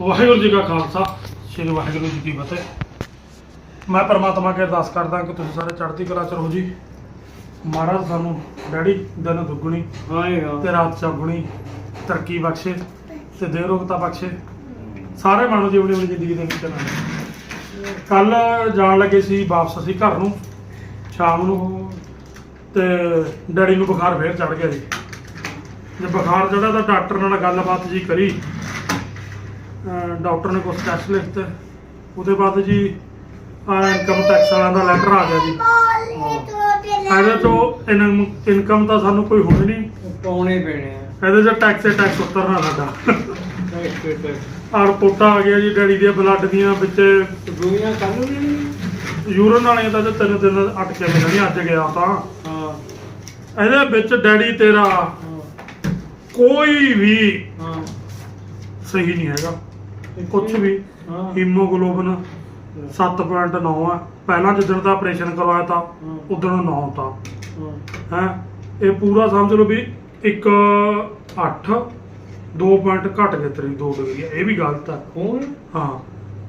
ਵਾਹਿਗੁਰੂ ਜੀ ਕਾ ਖਾਲਸਾ ਸ੍ਰੀ ਵਾਹਿਗੁਰੂ ਜੀ ਕੀ ਫਤਿਹ। ਮੈਂ ਪਰਮਾਤਮਾ ਕੇ ਅਰਦਾਸ ਕਰਦਾ ਕਿ ਤੁਸੀਂ ਸਾਰੇ ਚੜ੍ਹਦੀ ਕਲਾ ਚ ਰਹੋ ਜੀ। ਮਹਾਰਾਜ ਸਾਨੂੰ ਡੈਡੀ ਦਿਨ ਦੁੱਗਣੀ ਆਏਗਾ ਤੇ ਰਾਤ ਚੌਗੁਣੀ ਤਰੱਕੀ ਬਖਸ਼ੇ ਤੇ ਦੇ ਰੋਗਤਾ ਬਖਸ਼ੇ। ਸਾਰੇ ਮਾਨੋ ਜੀ ਆਪਣੀ ਆਪਣੀ ਜ਼ਿੰਦਗੀ ਦੇ ਵਿੱਚ ਚੱਲਣ ਕੱਲ ਜਾਣ ਲੱਗੇ ਸੀ ਵਾਪਸ ਅਸੀਂ ਘਰ ਨੂੰ ਸ਼ਾਮ ਨੂੰ ਤੇ ਡੈਡੀ ਨੂੰ ਬੁਖਾਰ ਫੇਰ ਚੜ ਗਿਆ ਜੀ। ਜੇ ਬੁਖਾਰ ਚੜਾ ਤਾਂ ਡਾਕਟਰ ਨਾਲ ਗੱਲਬਾਤ ਜੀ ਕਰੀ। ਡਾਕਟਰ ਨੇ ਕੁਝ ਟੈਸਟ ਲਿਖਤੇ ਉਹਦੇ ਬਾਅਦ ਜੀ ਇਨਕਮ ਟੈਕਸ ਵਾਲਿਆਂ ਦਾ ਲੈਟਰ ਆ ਗਿਆ ਜੀ। ਇਹਦੇ ਤੋਂ ਇਨਕਮ ਤਾਂ ਸਾਨੂੰ ਕੋਈ ਹੋਣੀ ਨਹੀਂ। ਪਾਉਣੇ ਪੈਣੇ ਆ। ਇਹਦੇ 'ਚ ਟੈਕਸ ਤੇ ਟੈਕਸ ਉਤਰਨਾ ਸਾਡਾ। ਆ ਰਿਪੋਰਟਾਂ ਆ ਗਿਆ ਜੀ ਡੈਡੀ ਦੀਆਂ ਬਲੱਡ ਦੀਆਂ ਵਿੱਚ। ਦੁਨੀਆ ਕਰ ਲਈ ਯੂਰਨ ਵਾਲੀਆਂ ਤਾਂ ਤਿੰਨ ਦਿਨ ਅਟਕੇ ਮਿਲਣੀਆਂ ਅੱਜ ਗਿਆ ਤਾਂ। ਹਾਂ। ਇਹਦੇ ਵਿੱਚ ਡੈਡੀ ਤੇਰਾ ਕੋਈ ਵੀ ਹਾਂ। ਸਹੀ ਨਹੀਂ ਹੈਗਾ। ਕੁਝ ਵੀ। ਹਾਂ ਹੀਮੋਗਲੋਬਿਨ 7.9 ਆ। ਪਹਿਲਾਂ ਜਿੱਦਣ ਦਾ ਆਪਰੇਸ਼ਨ ਕਰਵਾਇਆ ਤਾਂ ਹਾਂ। ਉਦੋਂ 9 ਤਾਂ। ਹਾਂ। ਹੈ? ਇਹ ਪੂਰਾ ਸਮਝ ਲਓ ਵੀ 1 8 2 ਪੁਆਇੰਟ ਘਟ ਗਏ ਤੇਰੀ 2 ਡਿਗਰੀ ਇਹ ਵੀ ਗਲਤ ਆ। ਕੌਣ ਹਾਂ।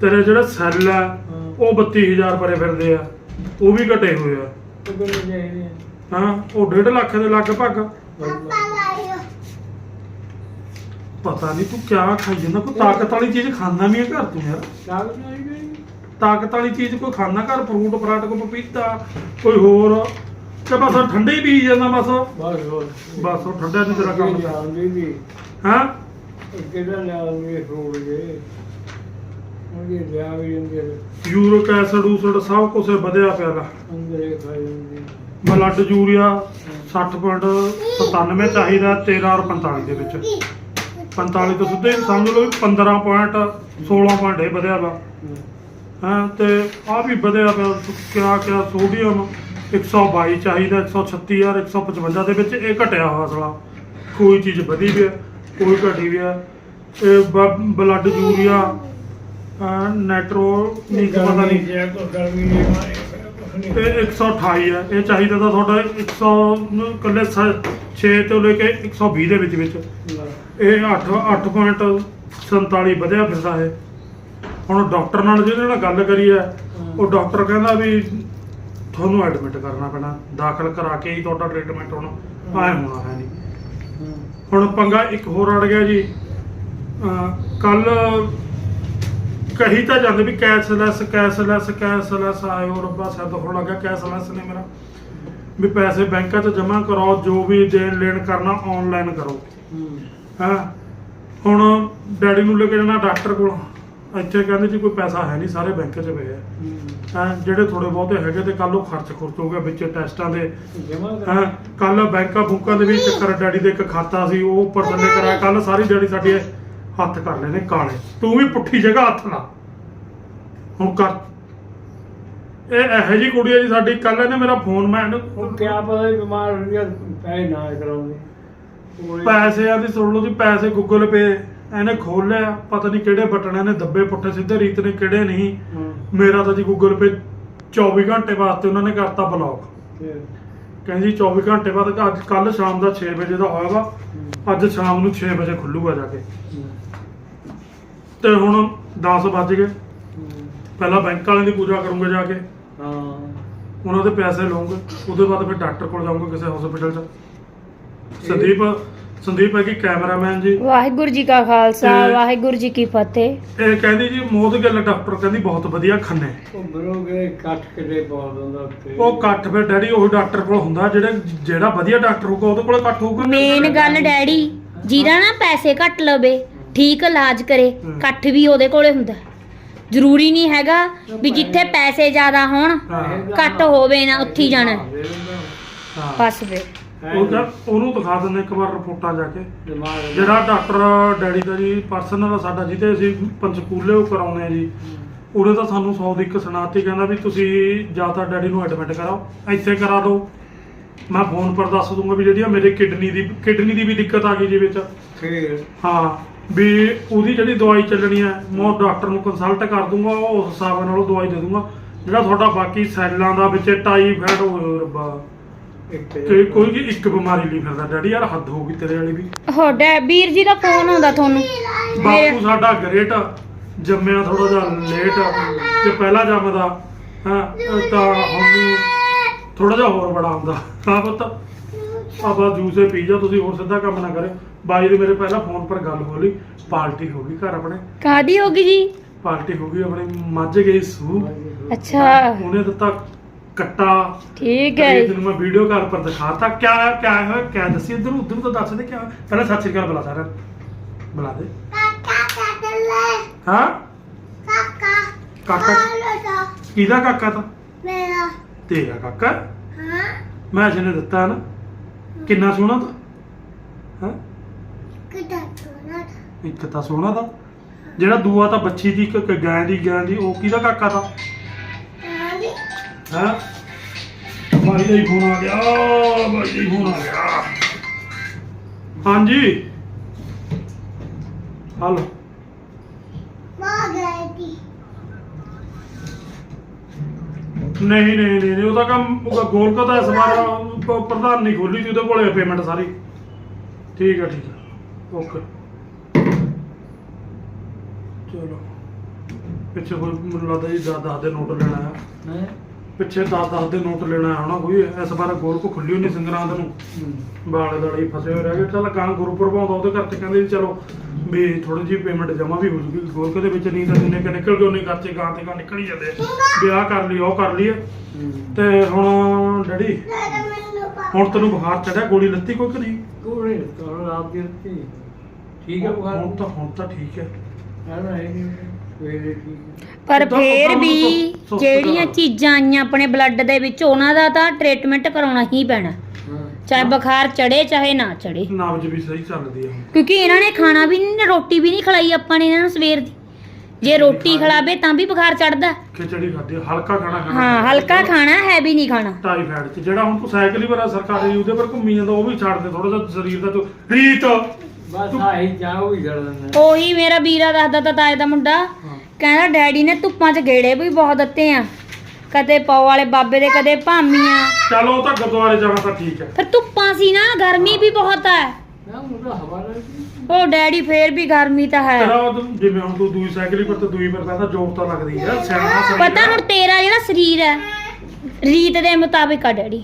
ਤੇਰੇ ਜਿਹੜੇ ਸੈੱਲ ਆ ਹਾਂ। ਉਹ 32000 ਪਰੇ ਫਿਰਦੇ ਆ। ਉਹ ਵੀ ਘਟੇ ਹੋਏ ਆ। ਹਾਂ? ਉਹ 1.5 ਲੱਖ ਦੇ ਲਗਭਗ ਪਤਾ ਨਹੀਂ ਤੂੰ ਕਿਆ ਖਾਈ ਜਾਂਦਾ ਕੋਈ ਤਾਕਤ ਵਾਲੀ ਚੀਜ਼ ਖਾਂਦਾ ਵੀ ਹੈ ਘਰ ਤੂੰ ਯਾਰ। ਕਾਗਜ਼ ਨਹੀਂ ਗਈ। ਤਾਕਤ ਵਾਲੀ ਚੀਜ਼ ਕੋਈ ਖਾਂਦਾ ਘਰ ਫਰੂਟ ਫਰਾਟ ਕੋਈ ਪਪੀਤਾ ਕੋਈ ਹੋਰ। ਤੇ ਬਸ ਉਹ ਠੰਡੇ ਹੀ ਪੀ ਜਾਂਦਾ ਬਸ। ਬਸ ਬਸ। ਬਸ ਉਹ ਠੰਡਾ ਨਹੀਂ ਤੇਰਾ ਕੰਮ। ਵੀ ਹਾਂ? ਕਿਹੜਾ ਲਿਆਉਂਗੇ ਫਰੂਟ ਜੇ। ਉਹਦੇ ਲਿਆ ਵੀ ਜਾਂਦੇ ਯੂਰਿਕ ਐਸਿਡ ਊਸਡ ਸਭ ਕੁਝ ਵਧਿਆ ਪਿਆ ਗਾ ਅੰਦਰੇ ਖਾਈ ਜਾਂਦੇ ਬਲੱਡ ਯੂਰੀਆ 60.97 ਚਾਹੀਦਾ 13 ਔਰ 45 ਦੇ ਵਿੱਚ। 45 ਤੋਂ ਸਿੱਧੇ ਸਮਝ ਲਓ ਵੀ 15 ਪੁਆਇੰਟ 16 ਪੁਆਇੰਟ ਇਹ ਵਧਿਆ ਵਾ। ਹਾਂ, ਤੇ ਆ ਵੀ ਵਧਿਆ ਪਿਆ ਕਿਆ ਕਿਆ ਸੋਡੀਅਮ 122 ਚਾਹੀਦਾ 136 ਔਰ 155 ਦੇ ਵਿੱਚ ਇਹ ਘਟਿਆ ਹੋਇਆ ਕੋਈ ਚੀਜ਼ ਵਧੀ ਵੀ ਹੈ, ਕੋਈ ਘਟੀ ਵੀ ਹੈ। ਇਹ ਬਲੱਡ ਯੂਰੀਆ ਨੈਟਰੋ ਨਹੀਂ ਪਤਾ ਨਹੀਂ। ਜੇ 128 ਹੈ, ਇਹ ਚਾਹੀਦਾ ਤਾਂ ਤੁਹਾਡਾ 100 ਨੂੰ ਇਕੱਲੇ 6 ਤੋਂ ਲੈ ਕੇ 120 ਦੇ ਵਿੱਚ ਵਿੱਚ। ਇਹ 8 8.47 ਵਧਿਆ ਫਿਰਦਾ ਹੈ ਹੁਣ ਡਾਕਟਰ ਨਾਲ ਜਿਹਦੇ ਨਾਲ ਗੱਲ ਕਰੀ ਹੈ। ਉਹ ਡਾਕਟਰ ਕਹਿੰਦਾ ਵੀ ਤੁਹਾਨੂੰ ਐਡਮਿਟ ਕਰਨਾ ਪੈਣਾ ਦਾਖਲ ਕਰਾ ਕੇ ਹੀ ਤੁਹਾਡਾ ਟ੍ਰੀਟਮੈਂਟ ਹੋਣਾ ਆਏ ਹੋਣਾ ਹੈ ਨਹੀਂ। ਹੁਣ ਪੰਗਾ ਇੱਕ ਹੋਰ ਅੜ ਗਿਆ ਜੀ। ਕੱਲ ਕਹੀ ਤਾਂ ਜਾਂਦੇ ਵੀ ਕੈਸ਼ਲੈਸ ਕੈਸ਼ਲੈਸ ਕੈਸ਼ਲੈਸ ਹੋ ਰੱਬਾ ਸਾਡਾ ਹੋਣ ਲੱਗਾ ਕੈਸ਼ਲੈਸ ਨੇ ਮੇਰਾ। ਵੀ ਪੈਸੇ ਬੈਂਕਾਂ 'ਚ ਜਮ੍ਹਾਂ ਕਰਾਓ ਜੋ ਵੀ ਦੇਣ ਲੈਣ ਕਰਨਾ ਆਨਲਾਈਨ ਕਰੋ। ਹਾਂ? ਹੁਣ ਡੈਡੀ ਨੂੰ ਲੈ ਕੇ ਜਾਣਾ ਡਾਕਟਰ ਕੋਲ। ਇੱਥੇ ਕਹਿੰਦੇ ਜੀ ਕੋਈ ਪੈਸਾ ਹੈ ਨਹੀਂ ਸਾਰੇ ਬੈਂਕ 'ਚ ਪਏ ਆ। ਹਾਂ ਜਿਹੜੇ ਥੋੜੇ ਬਹੁਤੇ ਹੈਗੇ ਤੇ ਕੱਲ ਉਹ ਖਰਚ ਖੁਰਚ ਹੋ ਗਿਆ ਵਿੱਚ ਟੈਸਟਾਂ ਦੇ। ਹਾਂ ਕੱਲ ਬੈਂਕਾਂ ਬੁੱਕਾਂ ਦੇ ਵਿੱਚ ਚੱਕਰ ਡੈਡੀ ਦੇ ਇੱਕ ਖਾਤਾ ਸੀ ਉਹ ਉੱਪਰ ਥੱਲੇ ਕਰਾਇਆ। ਕੱਲ ਸਾਰੀ ਡੈਡੀ ਸਾਡੇ ਹੱਥ ਕਰ ਲਏ ਨੇ ਕਾਲੇ। ਤੂੰ ਵੀ ਪੁੱਠੀ ਜਗ੍ਹਾ ਹੱਥ ਲਾ। ਹੁਣ ਕਰ। ਇਹ ਇਹੋ ਜੀ ਕੁੜੀ ਹੈ ਜੀ ਸਾਡੀ। ਕੱਲ ਇਹਨੇ ਮੇਰਾ ਫੋਨ ਮੈਂ ਇਹਨੂੰ ਉਹ ਕਿਆ ਪਤਾ ਵੀ ਬਿਮਾਰ ਹੋ ਗਿਆ ਪੈਸੇ ਨਾ ਕਰਾਉਂਦੇ। ਉਹ ਪੈਸਿਆਂ ਦੀ ਸੁਣ ਲਓ ਜੀ ਪੈਸੇ ਗੂਗਲ ਪੇ ਇਹਨੇ ਖੋਲ ਲਿਆ ਪਤਾ ਨਹੀਂ ਕਿਹੜੇ ਬਟਨ ਇਹਨੇ ਦੱਬੇ ਪੁੱਠੇ ਸਿੱਧੇ ਰੀਤ ਨੇ ਕਿਹੜੇ ਨਹੀਂ। ਮੇਰਾ ਤਾਂ ਜੀ ਗੂਗਲ ਪੇ 24 ਘੰਟੇ ਵਾਸਤੇ ਉਹਨਾਂ ਨੇ ਕਰਤਾ ਬਲੌਕ ਕਹਿੰਦੀ 24 ਘੰਟੇ ਬਾਅਦ ਅੱਜ ਕੱਲ ਸ਼ਾਮ ਦਾ 6 ਵਜੇ ਦਾ ਹੋਇਆ ਵਾ। ਅੱਜ ਸ਼ਾਮ ਨੂੰ 6 ਵਜੇ ਖੁੱਲੂਗਾ ਜਾ ਕੇ। ਤੇ ਹੁਣ 10 ਵੱਜ ਗਏ। ਪਹਿਲਾਂ ਬੈਂਕ ਵਾਲਿਆਂ ਦੀ ਪੂਜਾ ਕਰੂੰਗਾ ਜਾ ਕੇ। ਹਾਂ। ਉਹਨਾਂ ਦੇ ਪੈਸੇ ਲਵਾਂਗੇ ਉਹਦੇ ਬਾਅਦ ਫਿਰ ਡਾਕਟਰ ਕੋਲ ਜਾਊਂਗਾ ਕਿਸੇ ਹਸਪੀਟਲ 'ਚ। ਸੰਦੀਪ ਸੰਦੀਪ ਹੈ ਕਿ ਕੈਮਰਾਮੈਨ ਜੀ। ਵਾਹਿਗੁਰੂ ਜੀ ਕਾ ਖਾਲਸਾ ਤੇ- ਵਾਹਿਗੁਰੂ ਜੀ ਕੀ ਫਤਿਹ। ਇਹ ਕਹਿੰਦੀ ਜੀ ਮੋਦ ਗੱਲ ਡਾਕਟਰ ਕਹਿੰਦੀ ਬਹੁਤ ਵਧੀਆ ਖੰਨੇ। ਉਹ ਬਰੋਗੇ ਕੱਟ ਕਿਤੇ ਪਾ ਦਿੰਦਾ ਉੱਤੇ ਉਹ ਕੱਟ ਫਿਰ ਡੈਡੀ ਉਹ ਡਾਕਟਰ ਕੋਲ ਹੁੰਦਾ ਜਿਹੜੇ ਜਿਹੜਾ ਵਧੀਆ ਡਾਕਟਰ ਹੋਊਗਾ ਉਹਦੇ ਕੋਲ ਕੱਟ ਹੋਊਗਾ। ਮੇਨ ਗੱਲ ਡੈਡੀ ਜਿਹਦਾ ਨਾ ਪੈਸੇ ਘੱਟ ਲਵੇ ਠੀਕ ਇਲਾਜ ਕਰੇ ਹਮ। ਕੱਟ ਵੀ ਉਹਦੇ ਕੋਲੇ ਹੁੰਦਾ। ਜ਼ਰੂਰੀ ਨਹੀਂ ਹੈਗਾ ਵੀ ਜਿੱਥੇ ਪੈਸੇ ਜ਼ਿਆਦਾ ਹੋਣ ਹਾਂ। ਘੱਟ ਹੋਵੇ ਨਾ ਉੱਥੇ ਹੀ ਜਾਣਾ। ਹਾਂ। ਬਸ ਫਿਰ। ਉਹ ਤਾਂ ਉਹਨੂੰ ਦਿਖਾ ਦਿੰਦੇ ਇੱਕ ਵਾਰ ਰਿਪੋਰਟਾਂ ਜਾ ਕੇ। ਦਿਮਾਗ ਜਿਹੜਾ ਡਾਕਟਰ ਡੈਡੀ ਦਾ ਜੀ ਪਰਸਨਲ ਸਾਡਾ ਜਿਹਦੇ ਅਸੀਂ ਪੰਚਕੂਲੇ ਉਹ ਕਰਾਉਂਦੇ ਆ ਜੀ ਉਹਨੇ ਤਾਂ ਸਾਨੂੰ 100 ਦੀ ਇੱਕ ਸੁਣਾਤੀ ਕਹਿੰਦਾ ਵੀ ਤੁਸੀਂ ਜਾਂ ਤਾਂ ਡੈਡੀ ਨੂੰ ਐਡਮਿਟ ਕਰਾਓ ਇੱਥੇ ਕਰਾ ਦਿਓ। ਮੈਂ ਫੋਨ ਪਰ ਦੱਸ ਦੂੰਗਾ ਵੀ ਜਿਹੜੀ ਆ ਮੇਰੇ ਕਿਡਨੀ ਦੀ ਕਿਡਨੀ ਦੀ ਵੀ ਦਿੱਕਤ ਆ ਗਈ ਜੀ ਵਿੱਚ। ਹਾਂ ਵੀ ਉਹਦੀ ਜਿਹੜੀ ਦਵਾਈ ਚੱਲਣੀ ਹੈ ਮੈਂ ਡਾਕਟਰ ਨੂੰ ਕੰਸਲਟ ਕਰ ਦੂੰਗਾ ਉਹ ਉਸ ਹਿਸਾਬ ਨਾਲ ਉਹ ਦਵਾਈ ਦੇ ਦੂੰਗਾ ਜਿਹੜਾ ਤੁਹਾਡਾ ਬਾਕੀ ਸੈੱਲਾਂ ਦਾ ਵਿੱਚ ਟਾਈਫਾਇਡ ਹੋਏ ਰੱਬਾ। ਇੱਕ ਤੇ ਕਿ ਕੋਈ ਵੀ ਇੱਕ ਬਿਮਾਰੀ ਲਈ ਫਿਰਦਾ। ਡੈਡੀ ਯਾਰ ਹੱਦ ਹੋ ਗਈ ਤੇਰੇ ਵਾਲੀ ਵੀ। ਹੋ ਡੈ ਵੀਰ ਜੀ ਦਾ ਫੋਨ ਆਉਂਦਾ ਤੁਹਾਨੂੰ। ਬਾਪੂ ਸਾਡਾ ਗ੍ਰੇਟ ਜੰਮਿਆ ਥੋੜਾ ਜਿਹਾ ਲੇਟ ਤੇ ਪਹਿਲਾਂ ਜੰਮਦਾ। ਹਾਂ ਤਾਂ ਹੁਣ ਥੋੜਾ ਜਿਹਾ ਹੋਰ ਬੜਾ ਹੁੰਦਾ। ਹਾਂ ਪੁੱਤ। ਆਪਾਂ ਜੂਸੇ ਪੀ ਜਾ ਤੁਸੀਂ ਹੋਰ ਸਿੱਧਾ ਕੰਮ ਨਾ ਕਰਿਓ। ਬਾਈ ਦੇ ਮੇਰੇ ਪਹਿਲਾਂ ਫੋਨ ਪਰ ਗੱਲ ਹੋ ਲਈ ਪਾਰਟੀ ਹੋ ਗਈ ਘਰ ਆਪਣੇ। ਕਾਦੀ ਹੋਗੀ ਜੀ? ਪਾਰਟੀ ਹੋ ਗਈ ਆਪਣੀ। ਮੱਝ ਗਈ ਸੂ। ਅੱਛਾ। ਉਹਨੇ ਦਿੱਤਾ ਕੱਟਾ। ਠੀਕ ਹੈ ਜੀ। ਤੈਨੂੰ ਮੈਂ ਵੀਡੀਓ ਕਾਲ ਪਰ ਦਿਖਾਤਾ। ਕਿਆ ਕਿਆ ਹੋਇਆ ਕਿਆ ਦੱਸੀ? ਇਧਰ ਉਧਰ ਤਾਂ ਦੱਸ ਦੇ ਕਿਆ ਹੋਇਆ। ਪਹਿਲਾਂ ਸਤਿ ਸ਼੍ਰੀ ਅਕਾਲ ਬੁਲਾ ਸਾਰਿਆਂ ਨੂੰ। ਬੁਲਾ ਦੇ। ਹਾਂ? ਕਾਕਾ। ਕਿਹਦਾ ਕਾਕਾ ਤਾਂ? ਤੇਰਾ ਕਾਕਾ? ਮੈਂ ਜਿਹਨੇ ਦਿੱਤਾ ਨਾ। ਕਿੰਨਾ ਸੋਹਣਾ ਤਾਂ? ਹਾਂ? ਇੱਕ ਤਾਂ ਸੋਹਣਾ ਤਾਂ। ਜਿਹੜਾ ਦੂਆ ਤਾਂ ਬੱਚੀ ਦੀ ਇੱਕ ਇੱਕ ਗਾਂ ਦੀ ਗਾਂ ਦੀ ਉਹ ਕਿਹਦਾ ਕਾਕਾ ਤਾਂ? ਹਾਂ। ਬਾਈ ਦਾ ਹੀ ਫੋਨ ਆ ਗਿਆ ਬਾਈ ਦਾ ਹੀ ਫੋਨ ਆ ਗਿਆ। ਹਾਂਜੀ। ਹਲੋ। ਨਹੀਂ ਨਹੀਂ ਨਹੀਂ ਉਹਦਾ ਕੰਮ ਉਹਦਾ ਗੋਲਕਾ ਦਾ ਇਸ ਪ੍ਰਧਾਨ ਨਹੀਂ ਖੋਲੀ ਸੀ, ਉਹਦੇ ਕੋਲੇ ਪੇਮੈਂਟ ਸਾਰੀ। ਠੀਕ ਹੈ ਠੀਕ ਹੈ ਓਕੇ। ਚਲੋ। ਪਿੱਛੇ ਕੋਈ ਮੈਨੂੰ ਲੱਗਦਾ ਜੀ 10 ਦੇ ਨੋਟ ਲੈਣਾ ਹੈ ਹੈ ਪਿੱਛੇ 10 ਦੇ ਨੋਟ ਲੈਣਾ ਹੈ ਹਨਾ ਕੋਈ ਇਸ ਵਾਰ ਗੋਲਕ ਖੁੱਲੀ ਹੋਣੀ ਸੰਗਰਾਂਦ ਨੂੰ। ਬਾਲੇ ਦਾਲੇ ਫਸੇ ਹੋਏ ਰਹਿ ਗਏ। ਚੱਲ ਕਾਂ ਗੁਰੂ ਪ੍ਰਭਾਉਂਦਾ ਉਹਦੇ ਕਰਕੇ ਕਹਿੰਦੇ ਵੀ ਚਲੋ ਵੀ ਥੋੜੀ ਜਿਹੀ ਪੇਮੈਂਟ ਜਮਾ ਵੀ ਹੋ ਜੂਗੀ। ਗੋਲਕ ਦੇ ਵਿੱਚ ਨਹੀਂ ਤਾਂ ਜਿੰਨੇ ਕਿ ਨਿਕਲ ਗਏ ਉਹਨੇ ਖਰਚੇ ਗਾਂ ਤੇ ਗਾਂ ਨਿਕਲ ਹੀ ਜਾਂਦੇ। ਵਿਆਹ ਕਰ ਲਈ ਉਹ ਕਰ ਲਈ ਤੇ ਹੁਣ ਡੈਡੀ ਹੁਣ ਤੈਨੂੰ ਬੁਖਾਰ ਚੜਿਆ ਗੋਲੀ ਲੱਤੀ ਕੋਈ ਕਿ ਨਹੀਂ? ਕੋੜੇ ਤੋਂ ਆਪ ਦੀ ਰੱਖੀ ਠੀਕ ਹੈ ਬੁਖਾਰ? ਹੁਣ ਤਾਂ ਹੁਣ ਤਾਂ ਠੀਕ ਹੈ। ਹੈ ਨਾ ਇਹ ਵੇਲੇ ਠੀਕ ਹੈ। ਪਰ ਉੱਦਾਂ- ਫੇਰ ਉੱਦਾਂ ਵੀ ਉਹਨੂੰ ਸੁ- ਜਿਹੜੀਆਂ। ਚੀਜ਼ਾਂ ਆਈਆਂ ਆਪਣੇ ਬਲੱਡ ਦੇ ਵਿੱਚ ਉਹਨਾਂ ਦਾ ਤਾਂ ਟ੍ਰੀਟਮੈਂਟ ਕਰਾਉਣਾ ਹੀ ਪੈਣਾ। ਹਾਂ। ਚਾਹੇ ਬੁਖਾਰ ਚੜੇ ਚਾਹੇ ਨਾ ਚੜੇ ਨਬਜ ਵੀ ਸਹੀ ਚੱਲਦੀ ਹੈ ਹੁਣ ਕਿਉਂਕਿ ਇਹਨਾਂ ਨੇ ਖਾਣਾ ਵੀ ਨਹੀਂ ਰੋਟੀ ਵੀ ਨਹੀਂ ਖਲਾਈ ਆਪਾਂ ਨੇ ਇਹਨਾਂ ਨੂੰ ਸਵੇਰ ਦੀ। ਜੇ ਰੋਟੀ ਖਿਲਾਵੇ ਤਾਂ ਵੀ ਬੁਖਾਰ ਚੜਦਾ ਖਿਚੜੀ ਖਾਦੀ ਹਲਕਾ ਖਾਣਾ ਖਾਣਾ ਹਾਂ ਹਲਕਾ ਖਾਣਾ। ਹੈਵੀ ਨਹੀਂ ਖਾਣਾ। ਟਾਈਫਾਇਡ ਚ ਜਿਹੜਾ ਹੁਣ ਤੂੰ ਸਾਈਕਲ ਹੀ ਬੜਾ ਸਰਕਾਰੀ ਉਹਦੇ ਪਰ ਘੁੰਮੀ ਜਾਂਦਾ ਉਹ ਵੀ ਛੱਡ ਦੇ ਥੋੜਾ ਜਿਹਾ ਸਰੀਰ ਦਾ ਤੂੰ ਰੀਤ। ਬਸ ਆਹੀ ਜਾਓ ਹੀ ਕਰ ਦਿੰਦਾ ਉਹੀ ਮੇਰਾ ਵੀਰਾ ਦੱਸਦਾ ਤਾ ਤਾਏ ਦਾ ਮੁੰਡਾ। ਹਾਂ। ਕਹਿੰਦਾ ਡੈਡੀ ਨੇ ਧੁੱਪਾਂ 'ਚ ਗੇੜੇ ਵੀ ਬਹੁਤ ਦਿੱਤੇ ਆ। ਕਦੇ ਪੌ ਵਾਲੇ ਬਾਬੇ ਦੇ ਕਦੇ ਭਾਮੀਆਂ ਚਲੋ ਉਹ ਤਾਂ ਗੁਰਦੁਆਰੇ ਜਾਣਾ ਤਾਂ ਠੀਕ ਹੈ। ਫਿਰ ਧੁੱਪਾਂ ਸੀ ਨਾ ਗਰਮੀ ਵੀ ਬਹੁਤ ਹੈ ਨਾ ਮੁੰਡਾ ਹਵਾ ਲੱਗੀ ਉਹ ਡੈਡੀ ਫੇਰ ਵੀ ਗਰਮੀ ਤਾਂ ਹੈ। ਤੇਰਾ ਉਹ ਤੂੰ- ਜਿਵੇਂ ਹੁਣ ਤੂੰ ਦੂਈ ਸਾਈਕਲ ਹੀ ਪਰ ਤੇ ਦੂਈ ਪਰ ਪੈਂਦਾ ਜੋਬ ਤਾਂ ਲੱਗਦੀ ਹੈ ਸਿਆਣਾ ਸਰੀਰ ਪਤਾ ਹੁਣ ਤੇਰਾ ਜਿਹੜਾ ਸਰੀਰ ਹੈ ਰੀਤ ਦੇ ਮੁਤਾਬਿਕ ਆ ਡੈਡੀ।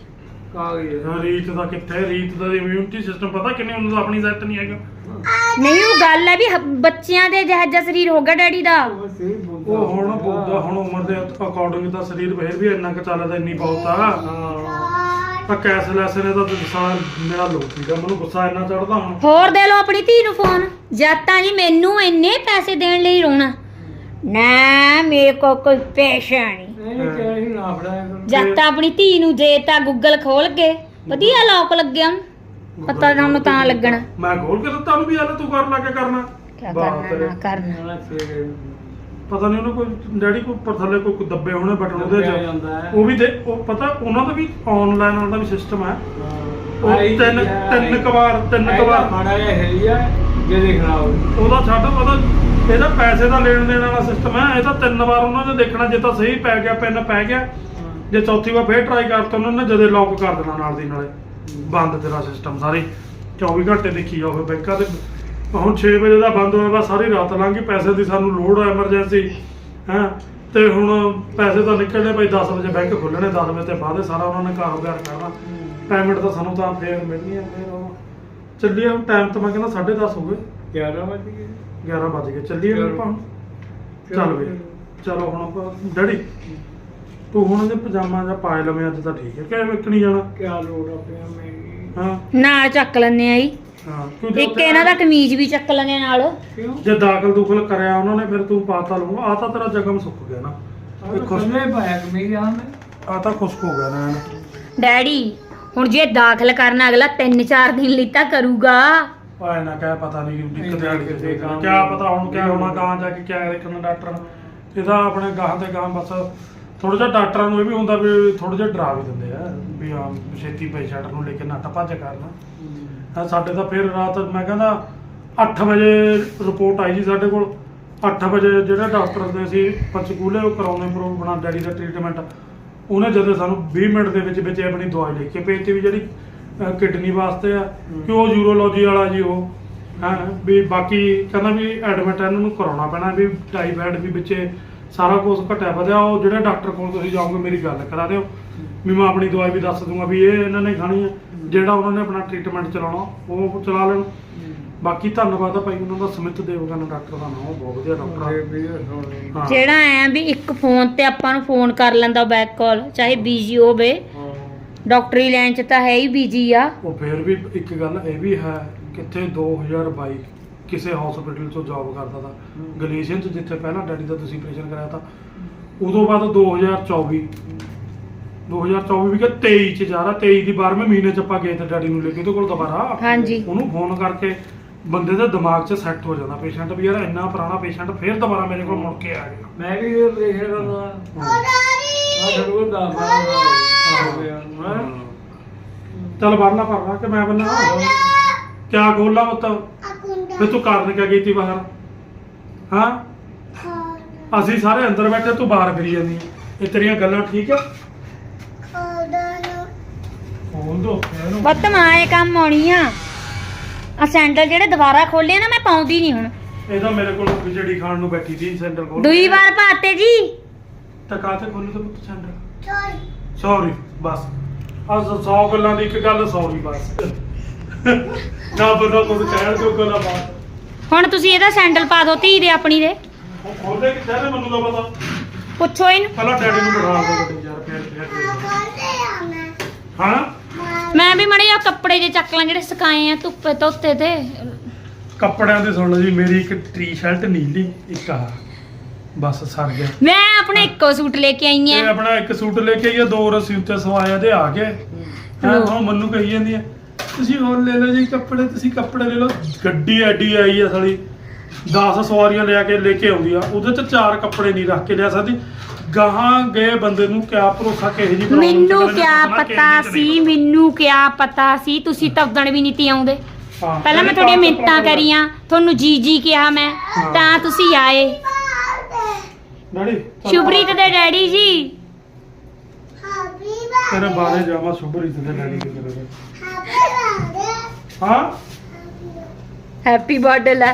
ਕਾਗਜ਼। ਰੀਤ ਦਾ ਕਿੱਥੇ? ਰੀਤ ਦਾ ਇਮਿਊਨਿਟੀ ਸਿਸਟਮ ਪਤਾ ਕਿੰਨੇ ਉਹਨਾਂ ਦਾ ਆਪਣੀ ਸੈੱਟ ਨਹੀਂ ਹੈਗਾ। ਨਹੀਂ ਉਹ ਗੱਲ ਹੈ ਵੀ ਹ- ਬੱਚਿਆਂ ਦੇ ਜਿਹੋ ਜਿਹਾ ਸਰੀਰ ਹੋਗਾ ਡੈਡੀ ਦਾ। ਬੋਲਦਾ। ਉਹ ਹੁਣ ਬੋਲਦਾ ਹੁਣ ਉਮਰ ਦੇ ਅਕੋਰਡਿੰਗ ਤਾਂ ਸਰੀਰ ਫੇਰ ਵੀ ਇੰਨਾ ਕੁ ਚੱਲਦਾ ਇੰਨੀ ਬਹੁਤ ਆ। ਹਾਂ। ਤਾਂ ਕੈਸ ਲੈਸ ਨੇ ਤਾਂ ਸਾਲਾ ਮੇਰਾ ਲੋਕੀ ਦਾ ਮੈਨੂੰ ਗੁੱਸਾ ਇੰਨਾ ਚੜਦਾ ਹੁਣ। ਹੋਰ ਦੇ ਲਓ ਆਪਣੀ ਧੀ ਨੂੰ ਫੋਨ ਜਦ ਤਾਂ ਜੀ ਮੈਨੂੰ ਇੰਨੇ ਪੈਸੇ ਦੇਣ ਲਈ ਰੋਣਾ। ਨਾ ਮੇਰੇ ਕੋ ਕੋਈ ਪੈਸਾ ਨਹੀਂ ਨਹੀਂ ਕਿਹਾ ਹੀ ਨਾ ਫੜਾਇਆ ਕਰੋ। ਜਦ ਤਾਂ ਆਪਣੀ ਧੀ ਨੂੰ ਦੇ ਤਾਂ ਗੂਗਲ ਖੋਲ ਕੇ ਵਧੀਆ ਲੋਕ ਲੱਗਿਆ ਉਹਨੂੰ। ਪਤਾ ਨਾ ਉਹਨੂੰ ਤਾਂ ਲੱਗਣਾ ਮੈਂ ਖੋਲ ਕੇ ਦਿੱਤਾ ਉਹਨੂੰ ਵੀ ਯਾਰ ਤੂੰ ਕਰ ਲਾ ਕੇ ਕਰਨਾ ਵਾਹ ਕਰਨਾ। ਨਾ ਕਰਨਾ ਨਾਲੇ ਫੇਰ ਪਤਾ ਨਹੀਂ ਉਹਨੂੰ ਕੋਈ ਡੈਡੀ ਕੋਈ ਉੱਪਰ ਥੱਲੇ ਕੋਈ ਦੱਬੇ ਹੋਣੇ ਬਟਨ ਉਹਦੇ ਦੱਬਿਆ ਚ ਜਾਂਦਾ ਹੈ। ਉਹ ਵੀ ਦੇ ਉਹ ਪਤਾ ਉਹਨਾਂ ਦਾ ਵੀ ਆਨਲਾਈਨ ਵਾਲਾ ਵੀ ਸਿਸਟਮ ਹੈ ਉਹ ਤਿੰਨ ਤਿੰਨ। ਕੁ ਵਾਰ ਤਿੰਨ ਕੁ ਵਾਰ ਮਾੜਾ ਜਿਹਾ ਹਿਲਿਆ ਜੇ ਦੇਖਣਾ ਹੋਵੇ ਉਹਦਾ ਛੱਡ ਉਹਦਾ ਇਹਦਾ ਪੈਸੇ ਦਾ ਲੈਣ ਦੇਣ ਵਾਲਾ ਸਿਸਟਮ ਹੈ। ਇਹ ਤਾਂ ਤਿੰਨ ਵਾਰ ਉਹਨਾਂ ਨੇ ਦੇਖਣਾ ਜੇ ਤਾਂ ਸਹੀ ਪੈ ਗਿਆ ਪਿੰਨ ਪੈ ਗਿਆ। ਜੇ ਚੌਥੀ ਵਾਰ ਫੇਰ ਟਰਾਈ ਕਰਤਾ ਉਹਨਾਂ ਨੇ ਜਦੇ ਲੌਕ ਕਰ ਦੇਣਾ ਨਾਲ ਦੀ ਨਾਲੇ। ਬੰਦ ਤੇਰਾ ਸਿਸਟਮ ਸਾਰੀ। 24 ਘੰਟੇ ਦੇਖੀ ਜਾਓ ਬੈਂਕਾਂ ਤੇ ਹੁਣ 6 ਵਜੇ ਦਾ ਬੰਦ ਹੋਇਆ ਵਾ ਸਾਰੀ ਰਾਤ ਲੰਘ ਗਈ। ਪੈਸੇ ਦੀ ਸਾਨੂੰ ਲੋੜ ਹੈ ਐਮਰਜੈਂਸੀ ਹੈਂ? ਤੇ ਹੁਣ ਪੈਸੇ ਤਾਂ ਨਿਕਲਣੇ ਭਾਈ 10 ਵਜੇ ਬੈਂਕ ਖੁੱਲਣੇ 10 ਵਜੇ ਤੇ ਬਾਅਦ ਸਾਰਾ ਉਹਨਾਂ ਨੇ ਕਾਰੋਬਾਰ ਕਰਨਾ। ਪੇਮੈਂਟ ਤਾਂ ਸਾਨੂੰ ਤਾਂ ਫੇਰ ਮਿਲਣੀ ਹੈ ਫੇਰ ਉਹ ਚੱਲੀਏ ਹੁਣ ਟਾਈਮ ਤਾਂ ਮੈਂ ਕਹਿੰਦਾ 10:30 ਹੋ ਗਏ। 11 ਵਜੇ ਗਏ। 11 ਵੱਜ ਗਏ। ਚੱਲੀਏ ਫਿਰ ਆਪਾਂ। ਹੁਣ? ਚੱਲ ਵੀ ਚਲੋ। ਹੁਣ ਆਪਾਂ ਡੈਡੀ ਤੂੰ ਹੁਣ ਜੇ ਪਜਾਮਾ ਜਾਂ ਪਾਏ ਲਵੇਂ ਅੱਜ ਤਾਂ ਠੀਕ ਹੈ। ਕਿ ਵਿਕਣੀ ਜਾਣਾ? ਕਿਆ ਲੋੜ ਆ ਪਿਆ ਮੇਰੀ? ਹਾਂ। ਨਾਲ ਚੱਕ ਲੈਣੇ ਆ ਜੀ। ਹਾਂ ਤੂੰ ਜੇ ਇੱਕ ਉੱਥੇ- ਇਹਨਾਂ ਦਾ ਕਮੀਜ਼ ਵੀ ਚੱਕ ਲੈਣੇ ਨਾਲ। ਕਿਉਂ? ਜੇ ਦਾਖਲ ਦੁਖਲ ਕਰਿਆ ਉਹਨਾਂ ਨੇ ਫਿਰ ਤੂੰ ਪਾਤਾ ਲਊਗਾ। ਆ ਤਾਂ ਤੇਰਾ ਜ਼ਖਮ ਸੁੱਕ ਗਿਆ ਨਾ। ਇਹ ਖੁੱਲੇ ਪਾਇਆ ਕਮੀਜ਼ ਆ ਮੈਂ। ਆ ਤਾਂ ਖੁਸ਼ਕ ਹੋ ਗਿਆ ਨਾ। ਡੈਡੀ ਹੁਣ ਜੇ ਦਾਖਲ ਕਰਨਾ ਅਗਲਾ 3-4 ਦਿਨ ਲਈ ਤਾਂ ਕਰੂਗਾ। ਆਏ ਨਾ ਕਹਿ ਪਤਾ ਨਹੀਂ ਦਿੱਕਤ ਇੰਨੇ ਆ ਕਿਤੇ ਗਈ ਕੰਮ ਕਿਆ ਪਤਾ ਹੁਣ ਕਿਆ ਹੋਣਾ ਗਾਂ ਜਾ ਕੇ ਕਿਆ ਦੇਖਣਾ ਡਾਕਟਰ ਨੇ। ਇਹਦਾ ਆਪਣੇ ਗਾਂ ਤੇ ਗਾਂ ਬਸ ਥੋੜਾ ਜਿਹਾ ਡਾਕਟਰਾਂ ਨੂੰ ਇਹ ਵੀ ਹੁੰਦਾ ਵੀ ਥੋੜਾ ਜਿਹਾ ਡਰਾ ਵੀ ਦਿੰਦੇ ਆ ਵੀ ਆ ਛੇਤੀ ਪੇਸ਼ੈਂਟ ਨੂੰ ਲੈ ਕੇ ਨੱਠ ਭੱਜ ਕਰਨਾ। ਹਾਂ ਸਾਡੇ ਤਾਂ ਫਿਰ ਰਾਤ ਮੈਂ ਕਹਿੰਦਾ 8 ਵਜੇ ਰਿਪੋਰਟ ਆਈ ਜੀ ਸਾਡੇ ਕੋਲ। 8 ਵਜੇ ਜਿਹੜੇ ਡਾਕਟਰ ਦੇ ਸੀ ਪੰਚਕੂਲੇ ਉਹ ਕਰਾਉਣੇ ਪ੍ਰੋ ਬਣਾ ਡੈਡੀ ਦਾ ਟ੍ਰੀਟਮੈਂਟ ਉਹਨੇ ਜਦੋਂ ਸਾਨੂੰ 20 ਮਿੰਟ ਦੇ ਵਿੱਚ ਵਿੱਚ ਆਪਣੀ ਦਵਾਈ ਲਿਖ ਕੇ ਭੇਜਤੀ ਵੀ ਜਿਹੜੀ ਕਿਡਨੀ ਵਾਸਤੇ ਆ ਕਿ ਉਹ ਯੂਰੋਲੋਜੀ ਵਾਲਾ ਜੀ ਉਹ ਹਾਂ ਵੀ ਬਾਕੀ ਕਹਿੰਦਾ ਵੀ ਐਡਮਿਟ ਇਹਨਾਂ ਨੂੰ ਕਰਾਉਣਾ ਪੈਣਾ ਵੀ ਟਾਈਫਾਇਡ ਵੀ ਵਿੱਚੇ ਸਾਰਾ ਕੁਝ ਘਟਿਆ ਵਧਿਆ ਉਹ ਜਿਹੜੇ ਡਾਕਟਰ ਕੋਲ ਤੁਸੀਂ ਜਾਓਗੇ ਮੇਰੀ ਗੱਲ ਕਰਾ ਦਿਓ। ਵੀ ਮੈਂ ਆਪਣੀ ਦਵਾਈ ਵੀ ਦੱਸ ਦੂੰਗਾ ਵੀ ਇਹ ਇਹਨਾਂ ਨੇ ਖਾਣੀ ਹੈ। ਜਿਹੜਾ ਉਹਨਾਂ ਨੇ ਆਪਣਾ ਟ੍ਰੀਟਮੈਂਟ ਚਲਾਉਣਾ ਉਹ ਚਲਾ ਲੈਣ। ਬਾਕੀ ਧੰਨਵਾਦ ਆ ਭਾਈ ਉਹਨਾਂ ਦਾ ਸਮਿਤ ਦੇਵਗਨ ਡਾਕਟਰ ਦਾ ਨਾਮ ਉਹ ਬਹੁਤ ਵਧੀਆ ਡਾਕਟਰ ਆ। ਹਾਂ। ਜਿਹੜਾ ਐ ਵੀ ਇੱਕ ਫੋਨ ਤੇ ਆਪਾਂ ਨੂੰ ਫੋਨ ਕਰ ਲੈਂਦਾ ਬੈਕ ਕਾਲ ਚਾਹੇ ਬੀਜੀ ਹੋਵੇ। ਡਾਕਟਰੀ ਲਾਈਨ 'ਚ ਤਾਂ ਹੈ ਹੀ ਬੀਜੀ ਆ। ਉਹ ਫਿਰ ਵੀ ਇੱਕ ਗੱਲ ਇਹ ਵੀ ਹੈ ਕਿੱਥੇ 2022 ਕਿਸੇ ਹਸਪੀਟਲ 'ਚੋਂ ਜੌਬ ਕਰਦਾ ਤਾ ਗਲੀਸ਼ੀਅਨ 'ਚ ਜਿੱਥੇ ਪਹਿਲਾਂ ਡੈਡੀ ਦਾ ਤੁਸੀਂ ਆਪਰੇਸ਼ਨ ਕਰਾਇਆ ਤਾ ਉਦੋਂ ਬਾਅਦ 2024 2024 ਵੀ ਕਿ 23 ਚ ਜਾ ਰਿਹਾ 23 ਦੀ 12ਵੇਂ ਮਹੀਨੇ ਚ ਆਪਾਂ ਗਏ ਤੇ ਡੈਡੀ ਨੂੰ ਲੈ ਕੇ ਉਹਦੇ ਕੋਲ ਦੁਬਾਰਾ। ਹਾਂਜੀ। ਉਹਨੂੰ ਫੋਨ ਕਰਕੇ ਬੰਦੇ ਦੇ ਦਿਮਾਗ 'ਚ ਸੈੱਟ ਹੋ ਜਾਂਦਾ ਪੇਸ਼ੈਂਟ ਵੀ ਯਾਰ ਇੰਨਾ ਪੁਰਾਣਾ ਪੇਸ਼ੈਂਟ ਫੇਰ ਦੁਬਾਰਾ ਮੇਰੇ ਕੋਲ ਮੁੜ ਕੇ ਆ ਗਿਆ। ਮੈਂ ਵੀ ਇਹ ਦੇਖ ਰਿਹਾ ਨਾ ਆ ਜਰੂਰ ਦਾ ਹੋ ਗਿਆ ਹਾਂ। ਚੱਲ ਵਰਨਾ ਪਰਨਾ ਕਿ ਮੈਂ ਬੰਨਾ ਕਿਆ ਗੋਲਾ ਮਤ ਫੇ ਤੂੰ ਕਾਰਨ ਕਿਆ ਕੀਤੀ ਬਾਹਰ? ਹਾਂ? ਅਸੀਂ ਸਾਰੇ ਅੰਦਰ ਬੈਠੇ ਤੂੰ ਬਾਹਰ ਫਿਰੀ ਜਾਂਦੀ। ਹੈ। ਇਹ ਤੇਰੀਆਂ ਗੱਲਾਂ ਠੀਕ ਆ? ਫੋਨ ਦੋ ਬੱਤ ਮਾਂ ਇਹ ਕੰਮ ਆਉਣੀ ਆ। ਆ ਸੈਂਡਲ ਜਿਹੜੇ ਦੁਬਾਰਾ ਖੋਲੇ ਨਾ ਮੈਂ ਪਾਉਂਦੀ ਨਹੀਂ ਹੁਣ। ਇਹ ਤਾਂ ਮੇਰੇ ਕੋਲ ਖਿਚੜੀ ਖਾਣ ਨੂੰ ਬੈਠੀ ਸੀ ਸੈਂਟਰ ਕੋਲ ਦੂਈ ਵਾਰ ਪਾਤੇ ਜੀ। ਤਾਂ ਕਾਤੇ ਖੋਲੂ ਤੇ ਪੁੱਤ ਸੈਂਟਰ ਸੌਰੀ ਬਸ। ਅੱਜ 100 ਗੱਲਾਂ ਦੀ ਇੱਕ ਗੱਲ ਸੌਰੀ ਬਸ। ਨਾ ਬੰਦਾ ਕੁਝ ਕਹਿਣ ਤੋਂ ਗੱਲਾਂ ਬਾਤ ਹੁਣ ਤੁਸੀਂ ਇਹਦਾ ਸੈਂਡਲ ਪਾ ਦਿਓ ਧੀ ਦੇ ਆਪਣੀ ਦੇ। ਉਹ ਖੋਲਦੇ ਕਿੱਥੇ ਨੇ ਮੈਨੂੰ ਤਾਂ ਪਤਾ। ਪੁੱਛੋ ਇਹਨੂੰ। ਪਹਿਲਾਂ ਡੈਡੀ ਨੂੰ ਬਿਠਾ ਦੇ ਯਾਰ ਫੇਰ ਫੇਰ ਦੇ। ਹਾਂ? ਮੈਂ ਵੀ ਮੜੇ ਆ ਕੱਪੜੇ ਜੇ ਚੱਕ ਲਾਂ ਜਿਹੜੇ ਸੁਕਾਏ ਆ ਧੁੱਪੇ ਧੋਤੇ ਤੇ। ਕੱਪੜਿਆਂ ਦੇ ਸੁਣ ਲਓ ਜੀ ਮੇਰੀ ਇੱਕ ਟੀ-ਸ਼ਰਟ ਨੀਲੀ ਇੱਕ ਆ ਬਸ ਸਰ ਗਿਆ। ਮੈਂ ਆਪਣੇ ਇੱਕੋ ਸੂਟ ਲੈ ਕੇ ਆਈ ਇਹ ਆ ਆਪਣਾ ਇੱਕ ਸੂਟ ਲੈ ਕੇ ਆਈਏ ਦੋ ਰਸੀ ਉੱਤੇ ਸਵਾਇਆ ਤੇ ਆ ਗਏ ਹਾਂ ਲਓ। ਮੈਨੂੰ ਕਹੀ ਜਾਂਦੀ ਹੈ ਤੁਸੀਂ ਹੋਰ ਲੈ ਲਓ ਜੀ ਕੱਪੜੇ ਤੁਸੀਂ ਕੱਪੜੇ ਲੈ ਲਓ। ਗੱਡੀ ਐਡੀ ਆਈ ਆ ਸਾਲੀ। 10 ਸਵਾਰੀਆਂ ਲਿਆ ਕੇ ਲੈ ਕੇ ਆਉਂਦੀ ਆ ਉਹਦੇ ਚ ਚਾਰ ਕੱਪੜੇ ਨਹੀਂ ਰੱਖ ਕੇ ਲਿਆ ਸਕਦੀ। ਗਾਹਾਂ ਗਏ ਬੰਦੇ ਨੂੰ ਕਿਆ ਭਰੋਸਾ ਕਿਹੋ ਜੀ ਮੈਨੂੰ ਕਿਆ ਪਤਾ ਸੀ ਮੈਨੂੰ ਕਿਆ ਪਤਾ ਸੀ ਤੁਸੀਂ ਤਾਂ ਉਦਣ ਵੀ ਨਹੀਂ ਤੀ ਆਉਂਦੇ। ਪਹਿਲਾਂ ਮੈਂ ਤੁਹਾਡੀਆਂ ਮਿੰਤਾਂ ਕਰੀਆਂ ਤੁਹਾਨੂੰ ਜੀ ਜੀ ਕਿਹਾ ਮੈਂ। ਤਾਂ ਤੁਸੀਂ ਆਏ। ਡੈਡੀ ਸ਼ੁਭਰੀਤ ਦੇ ਡੈਡੀ ਜੀ। ਤੇਰੇ ਬਾਰੇ ਜਾਵਾ ਸੁਭਰੀਤ ਦੇ ਡੈਡੀ ਦੇ ਕਰੇ ਹਾਂ? ਹੈਪੀ ਬਰਥਡੇ ਲੈ।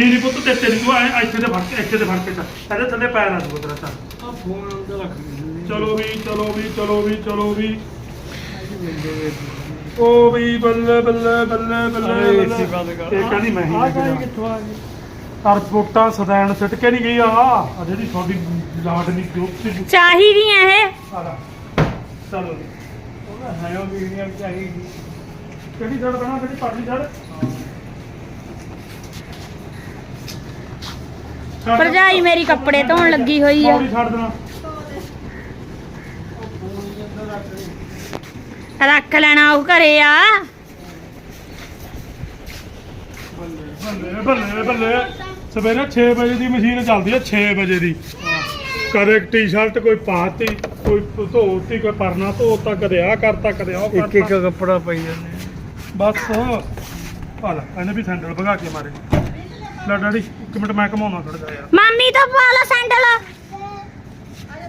ਨਹੀਂ ਨਹੀਂ ਪੁੱਤ ਤੇ ਤੇਰੀ ਤੂੰ ਐਂ ਇੱਥੇ ਤੇ ਫੜ ਕੇ ਇੱਥੇ ਤੇ ਫੜ ਕੇ ਚੱਲ। ਇਹਦੇ ਥੱਲੇ ਪੈਰ ਨਾ ਦੂ ਤੇਰਾ ਚੱਲ। ਆ ਫੋਨ ਉਹਦਾ ਰੱਖ ਦਿੰਦੇ ਚਲੋ ਵੀ ਚਲੋ ਵੀ ਚਲੋ ਵੀ ਚਲੋ ਵੀ। ਉਹ ਵੀ ਬੱਲੇ ਬੱਲੇ ਬੱਲੇ ਬੱਲੇ ਅਰੇ AC ਬੰਦ ਕਰ। ਬੱਲੇ। ਇਹ ਕਹਿੰਦੀ ਮੈਂ ਹੀ ਆ ਲੈ ਕੇ ਗਾਈ ਜਾਣਾ। ਕਿੱਥੋਂ ਆ ਗਈ? ਪਰ ਬੋਟਾਂ ਸਦੈਣ ਸਿੱਟ ਕੇ ਨਹੀਂ ਗਈ ਆ। ਆ ਜਿਹੜੀ ਤੁਹਾਡੀ ਲਾਡਨੀ ਜੋਤ ਸੀ ਚਾਹੀਦੀਆਂ ਇਹ। ਸਾਰਾ ਚਲੋ। ਜੀ। ਉਹ ਹੈਓ ਵੀਡੀਆਂ ਚਾਹੀਦੀ ਕਿਹੜੀ ਜੜ ਬਣਾ ਕਿਹੜੀ ਪਰਲੀ ਜੜ? ਹਾਂ। ਭਰਜਾਈ ਮੇਰੀ ਕੱਪੜੇ ਧੋਣ ਲੱਗੀ ਹੋਈ ਆ। ਪੌੜੀ ਛੱਡ ਦੇਣਾ। ਰੱਖ ਲੈਣਾ ਉਹ ਘਰੇ ਆ। ਬੱਲੇ ਬੱਲੇ ਬੱਲੇ ਸਵੇਰੇ 6 ਵਜੇ ਦੀ ਮਸ਼ੀਨ ਚੱਲਦੀ ਹੈ 6 ਵਜੇ ਦੀ। ਕਦੇ ਟੀ-ਸ਼ਰਟ ਕੋਈ ਪਾਤੀ ਕੋਈ ਧੋਤੀ ਕੋਈ ਪਰਨਾ ਧੋਤਾ ਕਦੇ ਆ ਕਰਤਾ ਕਦੇ ਉਹ ਇੱਕ ਇੱਕ ਕੱਪੜਾ ਪਈ ਜਾਂਦੇ ਬਸ ਆ ਲੈ ਇਹਨੇ ਵੀ ਸੈਂਡਲ ਭਗਾ ਕੇ ਮਾਰੇ। ਲੈ ਡੈਡੀ। ਇੱਕ ਮਿੰਟ ਮੈਂ ਘਮਾਉਣਾ ਥੋੜਾ ਜਿਹਾ ਯਾਰ। ਮਾਮੀ ਤੋਂ ਪਾ ਲਾ ਸੈਂਡਲ।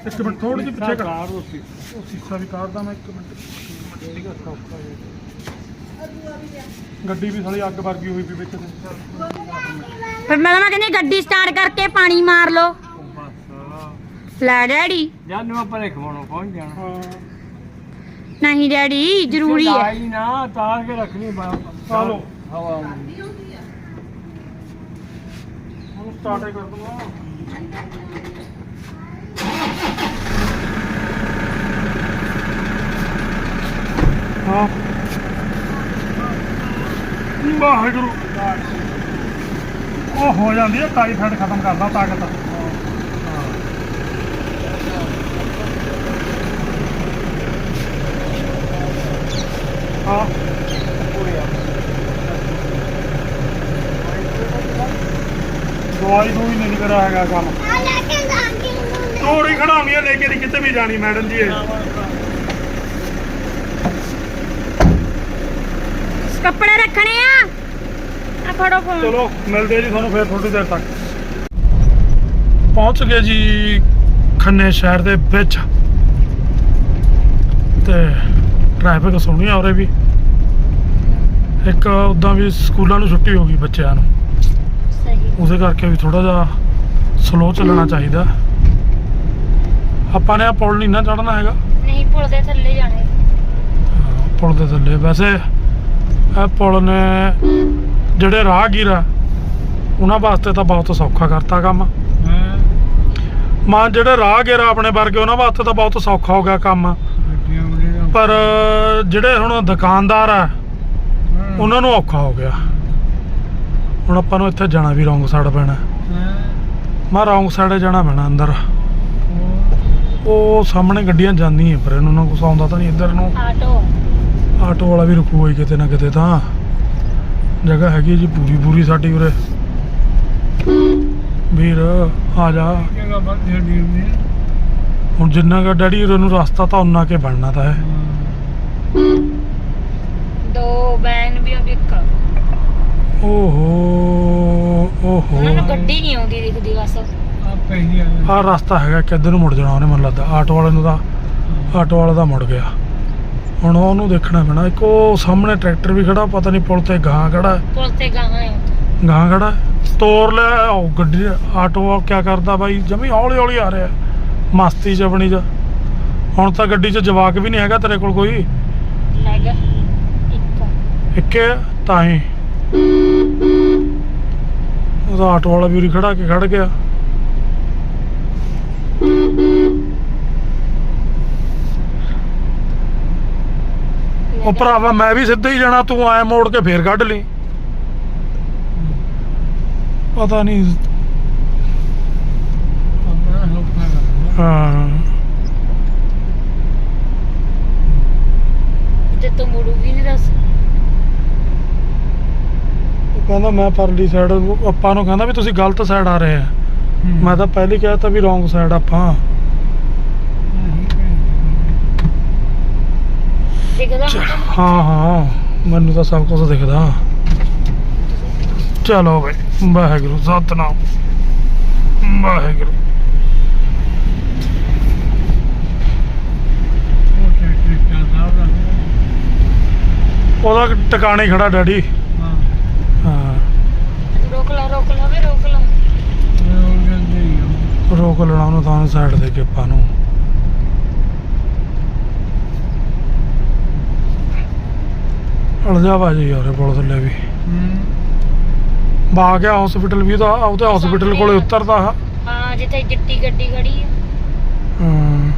ਇੱਕ ਮਿੰਟ ਥੋੜੀ ਜਿਹੀ ਪਿੱਛੇ ਕਰ। ਉਹ ਸੀਸਾ ਵੀ ਕਾਢਦਾ ਮੈਂ ਇੱਕ ਮਿੰਟ। ਠੀਕ ਆ ਸੌਖਾ ਗੱਡੀ ਵੀ ਸਾਲੀ ਅੱਗ ਵਰਗੀ ਹੋਈ ਵੀ ਵਿੱਚ। ਤੇ ਫਿਰ ਮੈਂ ਤਾਂ ਕਹਿੰਦੀ ਗੱਡੀ ਸਟਾਰਟ ਕਰਕੇ ਪਾਣੀ ਮਾਰ ਲੋ ਬਸ ਲੈ ਡੈਡੀ। ਜਦ ਨੂੰ ਆਪਾਂ ਖਵਾਉਣੋਂ ਪਹੁੰਚ ਜਾਣਾ। ਨਹੀਂ ਡੈਡੀ ਜ਼ਰੂਰੀ ਹੈ। ਆਈ ਨਾ ਤਾਰ ਕੇ ਰੱਖਣੀ ਬਾਹਰ ਲਓ। ਹਵਾ ਆਉਂਦੀ। ਸਟਾਰਟ ਕਰ ਦੂੰਗਾ। ਹਾਂ। ਵਾਹਿਗੁਰੂ। ਉਹ ਹੋ ਜਾਂਦੀ ਹੈ ਟਾਈਫਾਇਡ ਖਤਮ ਕਰਦਾ ਤਾਕਤ। ਦਵਾਈ ਦੂਈ ਨਹੀਂ ਕਰਾ ਹੈਗਾ ਕੰਮ। ਤੋੜੀ ਖੜਾਉਣੀ ਹੈ ਲੈ ਕੇ ਨਹੀਂ ਕਿਤੇ ਵੀ ਜਾਣੀ ਮੈਡਮ ਜੀ ਇਹ। ਕੱਪੜੇ ਰੱਖਣੇ ਆ? ਆ ਫੜੋ ਫੋਨ ਚਲੋ ਮਿਲਦੇ ਆ ਜੀ ਤੁਹਾਨੂੰ ਫੇਰ ਥੋੜੀ ਦੇਰ ਤੱਕ। ਪਹੁੰਚ ਗਏ ਜੀ ਖੰਨੇ ਸ਼ਹਿਰ ਦੇ ਵਿੱਚ। ਤੇ ਟ੍ਰੈਫਿਕ ਸੋਹਣੀ ਆ ਉਰੇ ਵੀ। ਇੱਕ ਉਦਾਂ ਵੀ ਸਕੂਲਾਂ ਨੂੰ ਛੁੱਟੀ ਹੋ ਗਈ ਬੱਚਿਆਂ ਨੂੰ। ਸਹੀ। ਉਹਦੇ ਕਰਕੇ ਵੀ ਥੋੜਾ ਜਿਹਾ ਸਲੋ ਚੱਲਣਾ ਚਾਹੀਦਾ। ਆਪਾਂ ਨੇ ਆ ਪੁਲ ਨਹੀਂ ਨਾ ਚੜਨਾ ਹੈਗਾ। ਨਹੀਂ ਪੁਲ ਦੇ ਥੱਲੇ ਜਾਣੇ ਹਾਂ, ਪੁਲ ਦੇ ਥੱਲੇ। ਵੈਸੇ ਇਹ ਪੁਲ ਨੇ ਜਿਹੜੇ ਰਾਹਗੀਰ ਆ ਉਹਨਾਂ ਵਾਸਤੇ ਤਾਂ ਬਹੁਤ ਸੌਖਾ ਕਰਤਾ ਕੰਮ। ਮਾਂ ਜਿਹੜੇ ਰਾਹਗੀਰ ਆਪਣੇ ਵਰਗੇ ਉਹਨਾਂ ਵਾਸਤੇ ਤਾਂ ਬਹੁਤ ਸੌਖਾ ਹੋ ਗਿਆ ਕੰਮ। ਪਰ ਜਿਹੜੇ ਹੁਣ ਦੁਕਾਨਦਾਰ ਆ ਉਹਨਾਂ ਨੂੰ ਔਖਾ ਹੋ ਗਿਆ। ਹੁਣ ਆਪਾਂ ਨੂੰ ਇੱਥੇ ਜਾਣਾ ਵੀ ਰੌਂਗ ਸਾਈਡ ਪੈਣਾ। ਮੈਂ ਰੌਂਗ ਸਾਈਡੇ ਜਾਣਾ ਪੈਣਾ ਅੰਦਰ। ਉਹ ਸਾਹਮਣੇ ਗੱਡੀਆਂ ਜਾਂਦੀਆਂ ਪਰ ਇਹਨਾਂ ਨੂੰ ਕੁਛ ਆਉਂਦਾ ਤਾਂ ਨਹੀਂ ਇੱਧਰ ਨੂੰ। ਆਟੋ। ਆਟੋ ਵਾਲਾ ਵੀ ਰੁਕੂ ਹੀ ਕਿਤੇ ਨਾ ਕਿਤੇ ਤਾਂ। ਜਗ੍ਹਾ ਹੈਗੀ ਜੀ ਪੂਰੀ ਪੂਰੀ ਸਾਡੀ ਉਰੇ। ਵੀਰ ਆ ਜਾ। ਹੁਣ ਜਿੰਨਾ ਕੁ ਡੈਡੀ ਉਰੇ ਨੂੰ ਰਸਤਾ ਤਾਂ ਉਨਾ ਕੇ ਬਣਨਾ ਤਾਂ ਹੈ। ਦੋ ਵੈਨ ਵੀ ਵੀ ਇੱਕ ਓਹੋ ਓਹੋ। ਉਹਨਾਂ ਨੂੰ ਗੱਡੀ ਨਹੀਂ ਆਉਂਦੀ ਦਿਖਦੀ ਬਸ। ਆ ਪਹਿਲੀ ਆ ਆਹ। ਰਸਤਾ ਹੈਗਾ ਕਿੱਧਰ ਨੂੰ ਮੁੜ ਜਾਣਾ ਉਹਨੇ ਮੈਨੂੰ ਲੱਗਦਾ। ਆਟੋ ਵਾਲੇ ਨੂੰ ਤਾਂ ਆਟੋ ਵਾਲਾ ਤਾਂ ਮੁੜ ਗਿਆ। ਹੁਣ ਉਹਨੂੰ ਦੇਖਣਾ ਪੈਣਾ। ਇੱਕ ਉਹ ਸਾਹਮਣੇ ਟਰੈਕਟਰ ਵੀ ਖੜਾ ਪਤਾ ਨਹੀਂ ਪੁਲ ਤੇ ਗਾਂ ਖੜਾ ਹੈ। ਪੁਲ ਤੇ ਗਾਹਾਂ ਹੈ। ਗਾਂ ਖੜਾ ਹੈ। ਤੋਰ ਲੈ ਉਹ ਗੱਡੀ ਆਟੋ ਕੀ ਕਰਦਾ ਬਾਈ? ਜਮੀ ਹੌਲੀ ਹੌਲੀ ਆ ਰਿਹਾ। ਮਸਤੀ ਚ ਆਪਣੀ ਚ ਹੁਣ ਤਾਂ ਗੱਡੀ 'ਚ ਜਵਾਕ ਵੀ ਨਹੀਂ ਹੈਗਾ ਤੇਰੇ ਕੋਲ ਕੋਈ। ਲੱਗ ਇੱਕ। ਇੱਕੇ ਆ, ਤਾਂ ਹੀ। ਉਹਦਾ ਆਟੋ ਵਾਲਾ ਵੀ ਉਰੀ ਖੜਾ ਕੇ ਖੜ ਗਿਆ। ਉਹ ਭਰਾਵਾ ਮੈਂ ਵੀ ਸਿੱਧਾ ਹੀ ਜਾਣਾ ਤੂੰ ਆਇਆ ਮੋੜ ਕੇ ਫੇਰ ਕੱਢ ਲਈ। ਪਤਾ ਨਹੀਂ। ਹਾਂ ਤੇ ਤੂੰ ਮੁੜੂਗੀ ਨਹੀਂ ਦੱਸ ਉਹ ਕਹਿੰਦਾ ਮੈਂ ਪਰਲੀ ਸਾਈਡ ਆਪਾਂ ਨੂੰ ਕਹਿੰਦਾ ਵੀ ਤੁਸੀਂ ਗਲਤ ਸਾਈਡ ਆ ਰਹੇ ਆ। ਮੈਂ ਤਾਂ ਪਹਿਲੀ ਕਿਹਾ ਤਾਂ ਵੀ ਰੋਂਗ ਸਾਈਡ ਆਪਾਂ। ਦਿਖਦਾ ਹਾਂ ਹਾਂ ਮੈਨੂੰ ਤਾਂ ਸਭ ਕੁਝ ਦਿਖਦਾ। ਚਲੋ ਬਈ ਵਾਹਿਗੁਰੂ ਸਤਨਾਮ। ਵਾਹਿਗੁਰੂ। ਉਹਦਾ। ਟਿਕਾਣੇ ਖੜਾ ਡੈਡੀ ਹਾਂ ਹਾਂ ਰੋਕ ਲਾ ਰੋਕ ਲਾ ਵੇ ਰੋਕ ਲਾ ਉਹ ਜਾਂਦੇ ਹੀ ਆ ਰੋਕ ਲੈਣਾ ਉਹਨੂੰ ਤਾਂ ਸਾਈਡ ਦੇ ਕੇ ਆਪਾਂ ਨੂੰ। ਅਲਜਾ ਬਾਜੀ ਯਾਰ ਪੁਲ ਥੱਲੇ ਵੀ। ਹੂੰ ਬਾ ਗਿਆ ਹਸਪੀਟਲ ਵੀ ਤਾਂ ਉਹਦੇ ਹਸਪੀਟਲ ਕੋਲੇ ਉਤਰਦਾ। ਹਾਂ ਜਿੱਥੇ ਚਿੱਟੀ ਗੱਡੀ ਖੜੀ ਆ। ਹਾਂ।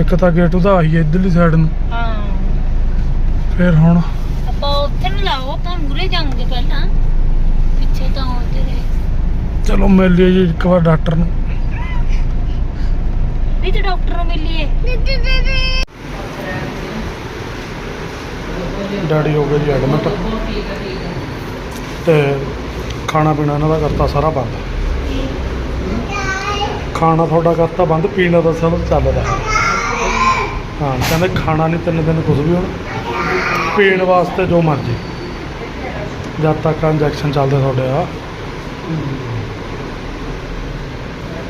ਇੱਕ ਤਾਂ ਗੇਟ ਉਹਦਾ ਆਈ ਹੈ ਇਧਰਲੀ ਸਾਈਡ ਨੂੰ। ਹਾਂ। ਫਿਰ ਹੁਣ? ਆਪਾਂ ਉੱਥੇ ਨੂੰ ਲਾਓ ਆਪਾਂ ਮੂਰੇ ਜਾਵਾਂਗੇ ਪਹਿਲਾਂ। ਪਿੱਛੇ ਤਾਂ ਉੱਧਰ ਹੈ ਚਲੋ ਮਿਲ ਲਈਏ ਜੀ ਇੱਕ ਵਾਰ ਡਾਕਟਰ ਨੂੰ। ਵੀ ਤੇ ਡਾਕਟਰ ਨੂੰ ਮਿਲੀਏ ਡੈਡੀ ਹੋ ਗਏ ਜੀ ਐਡਮਿਟ। ਤੇ ਖਾਣਾ ਪੀਣਾ ਇਹਨਾਂ ਦਾ ਕਰਤਾ ਸਾਰਾ ਬੰਦ। ਖਾਣਾ ਤੁਹਾਡਾ ਕਰਤਾ ਬੰਦ ਪੀਣਾ ਤਾਂ ਸਭ ਚੱਲਦਾ ਹੈ ਹਾਂ ਕਹਿੰਦੇ ਖਾਣਾ ਨਹੀਂ ਤਿੰਨ ਦਿਨ ਕੁਝ ਵੀ ਹੁਣ। ਪੀਣ ਵਾਸਤੇ ਜੋ ਮਰਜ਼ੀ। ਜਦ ਤੱਕ ਇੰਜੈਕਸ਼ਨ ਚੱਲਦੇ ਤੁਹਾਡੇ ਆ।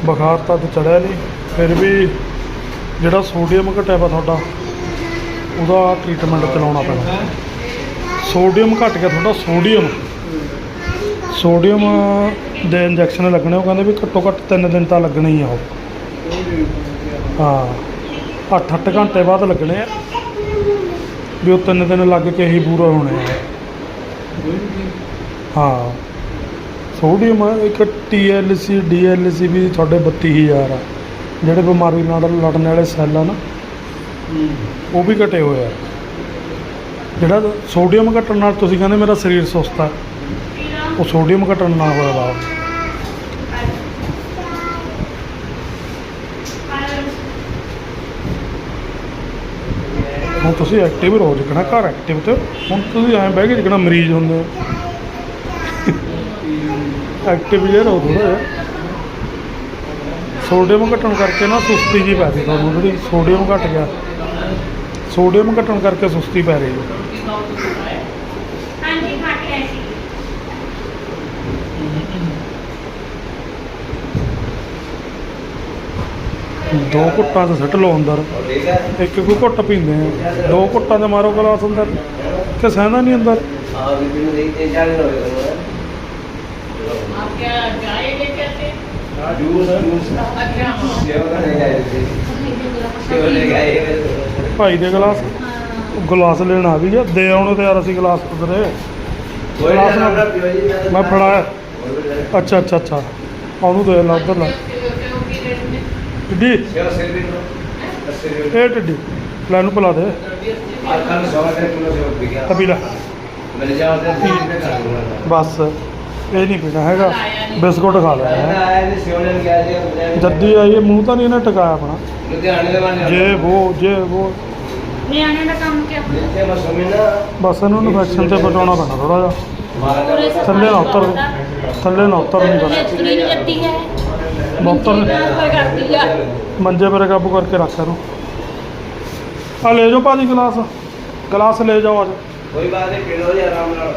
ਬੁਖਾਰ ਤਾਂ ਚੜਿਆ ਨਹੀਂ, ਫਿਰ ਵੀ ਜਿਹੜਾ ਸੋਡੀਅਮ ਘਟਿਆ ਵਾ ਤੁਹਾਡਾ, ਉਹਦਾ ਟ੍ਰੀਟਮੈਂਟ ਚਲਾਉਣਾ ਪੈਣਾ। ਸੋਡੀਅਮ ਘਟ ਗਿਆ ਤੁਹਾਡਾ ਸੋਡੀਅਮ। ਸੋਡੀਅਮ ਦੇ ਇੰਜੈਕਸ਼ਨ ਲੱਗਣੇ, ਉਹ ਕਹਿੰਦੇ ਵੀ ਘੱਟੋ ਘੱਟ 3 ਦਿਨ ਤਾਂ ਲੱਗਣੇ ਹੀ ਆ ਉਹ। ਹਾਂ 8-8 ਘੰਟੇ ਬਾਅਦ ਲੱਗਣੇ ਆ। ਵੀ ਉਹ 3 ਦਿਨ ਲੱਗ ਕੇ ਹੀ ਪੂਰਾ ਹੋਣੇ ਆ। ਹਾਂ। ਸੋਡੀਅਮ ਇੱਕ TLC DLC ਵੀ ਤੁਹਾਡੇ 32000 ਆ। ਜਿਹੜੇ ਬਿਮਾਰੀ ਨਾਲ ਲੜਨ ਵਾਲੇ ਸੈੱਲ ਆ ਨਾ ਉਹ ਵੀ ਘਟੇ ਹੋਏ ਆ। ਜਿਹੜਾ ਸੋਡੀਅਮ ਘਟਣ ਨਾਲ ਤੁਸੀਂ ਕਹਿੰਦੇ ਮੇਰਾ ਸਰੀਰ ਸੁਸਤ ਆ ਉਹ ਸੋਡੀਅਮ ਘਟਣ ਨਾਲ ਹੋਇਆ ਵਾ। ਹੁਣ ਤੁਸੀਂ ਐਕਟਿਵ ਰਹੋ ਜਿਕਣਾ ਘਰ ਐਕਟਿਵ ਤੇ ਹੁਣ ਤੁਸੀਂ ਐਂ ਬਹਿ ਕੇ ਜਿਕਣਾ ਮਰੀਜ਼ ਹੁੰਦੇ ਹੋ ਐਕਟਿਵ ਜਿਹਾ ਰਹੋ ਥੋੜਾ ਜਿਹਾ। ਸੋਡੀਅਮ ਘਟਣ ਕਰਕੇ ਨਾ ਸੁਸਤੀ ਜੀ ਪੈ ਰਹੀ ਤੁਹਾਨੂੰ ਜਿਹੜੀ ਸੋਡੀਅਮ ਘਟ ਗਿਆ। ਸੋਡੀਅਮ ਘਟਣ ਕਰਕੇ ਸੁਸਤੀ ਪੈ ਰਹੀ ਹੈ। ਦੋ ਘੁੱਟਾਂ 'ਚ ਸੁੱਟ ਲਓ ਅੰਦਰ। ਇੱਕ ਇੱਕ ਘੁੱਟ ਪੀਂਦੇ ਆ। ਦੋ ਘੁੱਟਾਂ 'ਚ ਮਾਰੋ ਗਲਾਸ ਅੰਦਰ। ਕਿ ਸਹਿੰਦਾ ਨਹੀਂ ਅੰਦਰ। ਭਾਈ ਦੇ ਗਲਾਸ ਗਲਾਸ ਲੈਣ ਆ ਵੀ ਗਿਆ ਦੇ ਆਉਣੇ ਤੇ ਯਾਰ ਅਸੀਂ ਗਲਾਸ ਉਧਰੇ। ਮੈਂ ਫੜਾਇਆ। ਅੱਛਾ ਅੱਛਾ ਅੱਛਾ। ਉਹਨੂੰ ਦੇ ਲਾ ਉਧਰ ਲਾ। ਟਿੱਡੀ। ਇਹ ਟਿੱਡੀ ਲੈ ਨੂੰ ਪਿਲਾ ਦੇ। ਤਬੀ ਲੈ। ਬਸ। ਇਹ ਨਹੀਂ ਪੀਣਾ ਹੈਗਾ। ਬਿਸਕੁਟ ਖਾ ਲੈਣਾ ਹੈ। ਆਇਆ ਜੀ ਸਿਉਣ ਗਿਆ ਜੀ ਜੱਦੀ ਆਈ ਇਹ ਮੂੰਹ ਤਾਂ ਨਹੀਂ ਇਹਨੇ ਟਿਕਾਇਆ ਆਪਣਾ। ਲੁਧਿਆਣੇ ਦੇ ਬੰਦੇ ਜੇ ਉਹ ਜੇ ਉਹ ਨਿਆਣਿਆਂ ਦਾ ਕੰਮ ਕਿ ਆਪਣਾ ਇੱਥੇ ਮਸਮੀ ਨਾ। ਬਸ ਇਹਨੂੰ ਇਨਫੈਕਸ਼ਨ ਤੇ ਬਚਾਉਣਾ ਪੈਣਾ ਥੋੜਾ ਜਿਹਾ। ਪੂਰੇ ਸਮਾਜ ਥੱਲੇ ਨਾ ਉਤਰ ਥੱਲੇ ਨਾ ਉਤਰ ਨਹੀਂ ਕਰਨਾ। ਇਤਨੀ ਜੱਟੀ ਹੈ। ਬਹੁਤ ਨੇ। ਕੋਈ ਕਰਦੀ ਆ। ਮੰਜੇ ਪਰ ਕਾਬੂ ਕਰਕੇ ਰੱਖ ਇਹਨੂੰ। ਆ ਲੈ ਜਾਓ ਭਾਜੀ ਗਲਾਸ। ਗਲਾਸ ਲੈ ਜਾਓ ਅੱਜ। ਕੋਈ ਬਾਤ ਨਹੀਂ ਪੀ ਲਓ ਜੀ ਆਰਾਮ ਨਾਲ।